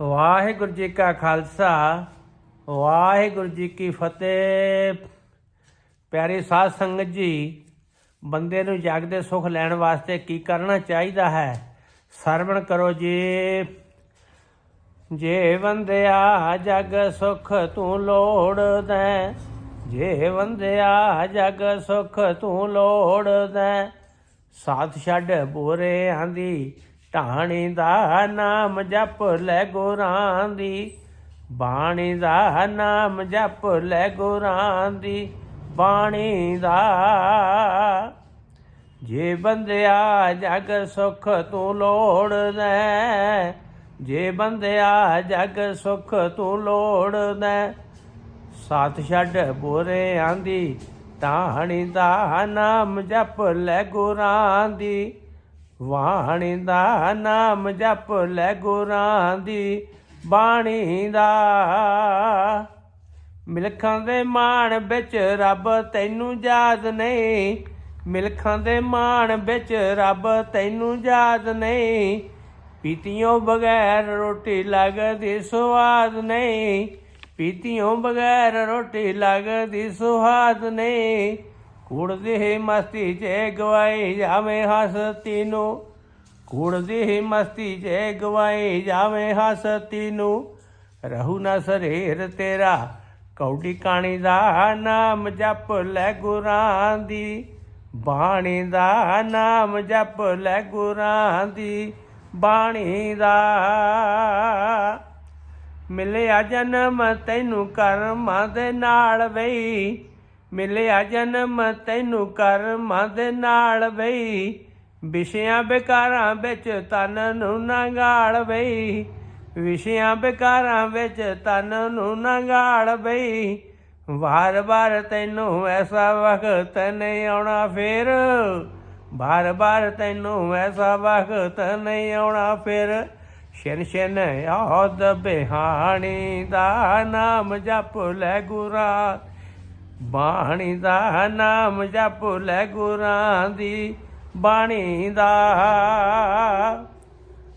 ਵਾਹਿਗੁਰੂ ਜੀ ਕਾ ਖਾਲਸਾ, ਵਾਹਿਗੁਰੂ ਜੀ ਕੀ ਫਤਿਹ। ਪਿਆਰੇ ਸਾਧ ਸੰਗਤ ਜੀ, ਬੰਦੇ ਨੂੰ ਜਗ ਦੇ ਸੁਖ ਲੈਣ ਵਾਸਤੇ ਕੀ ਕਰਨਾ ਚਾਹੀਦਾ ਹੈ? ਸਰਵਣ ਕਰੋ ਜੀ। ਜੇ ਵੰਦਿਆ ਜਗ ਸੁਖ ਤੂੰ ਲੋੜਦਾ ਜੇ ਵੰਦਿਆ ਜਗ ਸੁਖ ਤੂੰ ਲੋੜਦਾ ਸਾਥ ਛੱਡ ਬੋਰੇ ਆਂਦੀ ਢਾਣੀ ਦਾ ਨਾਮ ਜਪ ਲੈ ਗੁਰਾਂ ਦੀ। ਬਾਣੀ ਦਾ ਨਾਮ ਜਪ ਲੈ ਗੁਰਾਂ ਦੀ। ਬਾਣੀ ਦਾ ਜੇ ਬੰਦਿਆ ਜਗ ਸੁਖ ਤੂੰ ਲੋੜਦਾ ਜੇ ਬੰਦਿਆ ਜਗ ਸੁਖ ਤੂੰ ਲੋੜਦਾ ਸਾਥ ਛੱਡ ਬੋਰੇ ਆਂਦੀ ਟਾਹਣੀ ਦਾ ਨਾਮ ਜਪ ਲੈ ਗੁਰਾਂ ਦੀ। ਵਾਣੀ ਦਾ ਨਾਮ ਜਪ ਲੈ ਗੁਰਾਂ ਦੀ ਬਾਣੀ ਦਾ। ਮਿਲਖਾਂ ਦੇ ਮਾਣ ਵਿੱਚ ਰੱਬ ਤੈਨੂੰ ਯਾਦ ਨਹੀਂ। ਮਿਲਖਾਂ ਦੇ ਮਾਣ ਵਿੱਚ ਰੱਬ ਤੈਨੂੰ ਯਾਦ ਨਹੀਂ। ਪੀਤੀਓਂ ਬਗੈਰ ਰੋਟੀ ਲੱਗਦੀ ਸਵਾਦ ਨਹੀਂ। ਪੀਤੀਓਂ ਬਗੈਰ ਰੋਟੀ ਲੱਗਦੀ ਸੁਹਾਦ ਨਹੀਂ। ਕੁੜਦੀ ਮਸਤੀ ਚ ਗਵਾਈ ਜਾਵੇਂ ਹਸਤੀ ਨੂੰ ਕੁੜਦੀ ਮਸਤੀ ਚ ਗਵਾਈ ਜਾਵੇਂ ਹਸਤੀ ਨੂੰ ਰਹੂ ਨਾ ਸਰੀਰ ਤੇਰਾ ਕੌਡੀ ਕਾਣੀ ਦਾ ਨਾਮ ਜਪ ਲੈ ਗੁਰਾਂ ਦੀ। ਬਾਣੀ ਦਾ ਨਾਮ ਜਪ ਲੈ ਗੁਰਾਂ ਦੀ, ਬਾਣੀ ਦਾ ਮਿਲਿਆ ਜਨਮ ਤੈਨੂੰ ਕਰਮਾਂ ਦੇ ਨਾਲ ਵਈ ਮਿਲਿਆ ਜਨਮ ਤੈਨੂੰ ਕਰਮਾਂ ਦੇ ਨਾਲ ਬਈ। ਵਿਸ਼ਿਆਂ ਬੇਕਾਰਾਂ ਵਿੱਚ ਤਨ ਨੂੰ ਨਗਾਲ ਬਈ। ਵਿਸ਼ਿਆਂ ਬੇਕਾਰਾਂ ਵਿੱਚ ਤਨ ਨੂੰ ਨਗਾਲ ਬਈ। ਵਾਰ-ਵਾਰ ਤੈਨੂੰ ਐਸਾ ਵਕਤ ਨਹੀਂ ਆਉਣਾ ਫੇਰ। ਵਾਰ ਵਾਰ ਤੈਨੂੰ ਐਸਾ ਵਕਤ ਨਹੀਂ ਆਉਣਾ ਫਿਰ। ਸ਼ਨ ਸ਼ਨ ਆਦ ਬਿਹਾਣੀ ਦਾ ਨਾਮ ਜਪ ਲੈ ਗੁਰਾ ਬਾਣੀ ਦਾ ਨਾਮ ਜਪ ਲੈ ਗੁਰਾਂ ਦੀ, ਬਾਣੀ ਦਾ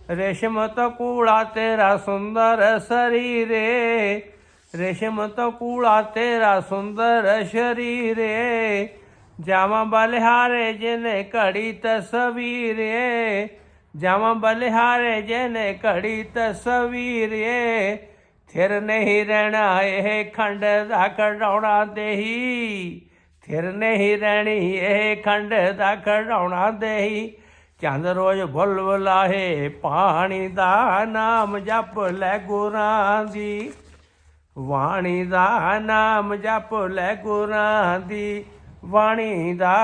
ਰੇਸ਼ਮ ਤੋਂ ਕੂੜਾ ਤੇਰਾ ਸੁੰਦਰ ਸਰੀਰੇ ਰੇਸ਼ਮ ਤੋਂ ਕੂੜਾ ਤੇਰਾ ਸੁੰਦਰ ਸ਼ਰੀਰੇ, ਜਾਵਾਂ ਬਲਿਹਾਰੇ ਜਿਨੇ ਘੜੀ ਤਸਵੀਰੇ, ਜਾਵਾਂ ਬਲਿਹਾਰੇ ਜਿਨੇ ਘੜੀ ਤਸਵੀਰੇ ਥਿਰ ਨਹੀਂ ਰਹਿਣਾ ਇਹ ਖੰਡ ਦਾ ਕਢਾਉਣਾ ਦੇਹੀ। ਥਿਰ ਨਹੀਂ ਰਹਿਣੀ ਇਹ ਖੰਡ ਦਾ ਕਢਾਉਣਾ ਦੇਹੀ। ਚੰਦ ਰੋਜ਼ ਭੁੱਲ ਬੁਲਾਹੇ ਪਾਣੀ ਦਾ ਨਾਮ ਜਪ ਲੈ ਗੁਰਾਂ ਦੀ। ਵਾਣੀ ਦਾ ਨਾਮ ਜਪ ਲੈ ਗੁਰਾਂ ਦੀ। ਵਾਣੀ ਦਾ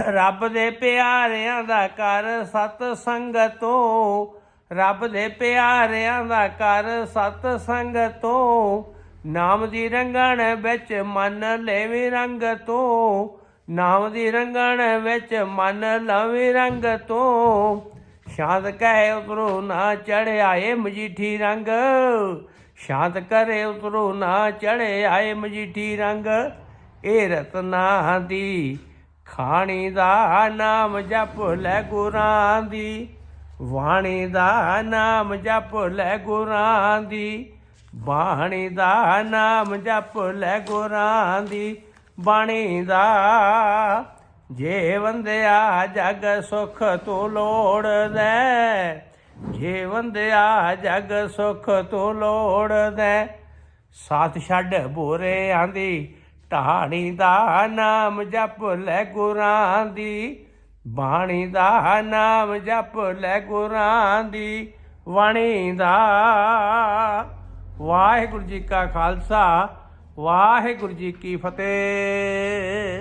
ਰੱਬ ਦੇ ਪਿਆਰਿਆਂ ਦਾ ਕਰ ਸਤ ਸੰਗਤੋਂ ਰੱਬ ਦੇ ਪਿਆਰਿਆਂ ਦਾ ਕਰ ਸਤ ਸੰਗਤੋਂ ਨਾਮ ਦੀ ਰੰਗਣ ਵਿੱਚ ਮਨ ਲੈਵੀ ਰੰਗ ਤੋਂ, ਨਾਮ ਦੀ ਰੰਗਣ ਵਿੱਚ ਮਨ ਲਵੀ ਰੰਗ ਤੋਂ। ਸ਼ਾਂਤ ਕਹੇ ਉਤਰੋ ਨਾ ਚੜ੍ਹ ਆਏ ਮਜੀਠੀ ਰੰਗ, ਸ਼ਾਂਤ ਕਰੇ ਉਤਰੋ ਨਾ ਚੜ੍ਹ ਆਏ ਮਜੀਠੀ ਰੰਗ। ਇਹ ਰਤਨਾ ਦੀ ਖਾਣੀ ਦਾ ਨਾਮ ਜਪ ਲੈ ਗੁਰਾਂ ਦੀ। ਵਾਣੀ ਦਾ ਨਾਮ ਜਪ ਲੈ ਗੁਰਾਂ ਦੀ, ਬਾਣੀ ਦਾ ਨਾਮ ਜਪ ਲੈ ਗੁਰਾਂ ਦੀ, ਬਾਣੀ ਦਾ ਜੇ ਵੰਦਿਆ ਜਗ ਸੁਖ ਤੂੰ ਲੋੜਦਾ ਜੇ ਵੰਦਿਆ ਜਗ ਸੁਖ ਤੂੰ ਲੋੜਦਾ ਸਾਥ ਛੱਡ ਬੋਰੇ ਆਂਦੀ ਢਾਣੀ ਦਾ ਨਾਮ ਜਪ ਲੈ ਗੁਰਾਂ ਦੀ ਬਾਣੀ ਦਾ ਨਾਮ ਜਪ ਲੈ ਗੁਰਾਂ ਦੀ ਬਾਣੀ ਦਾ ਵਾਹਿਗੁਰੂ ਜੀ ਕਾ ਖਾਲਸਾ, ਵਾਹਿਗੁਰੂ ਜੀ ਕੀ ਫਤਿਹ।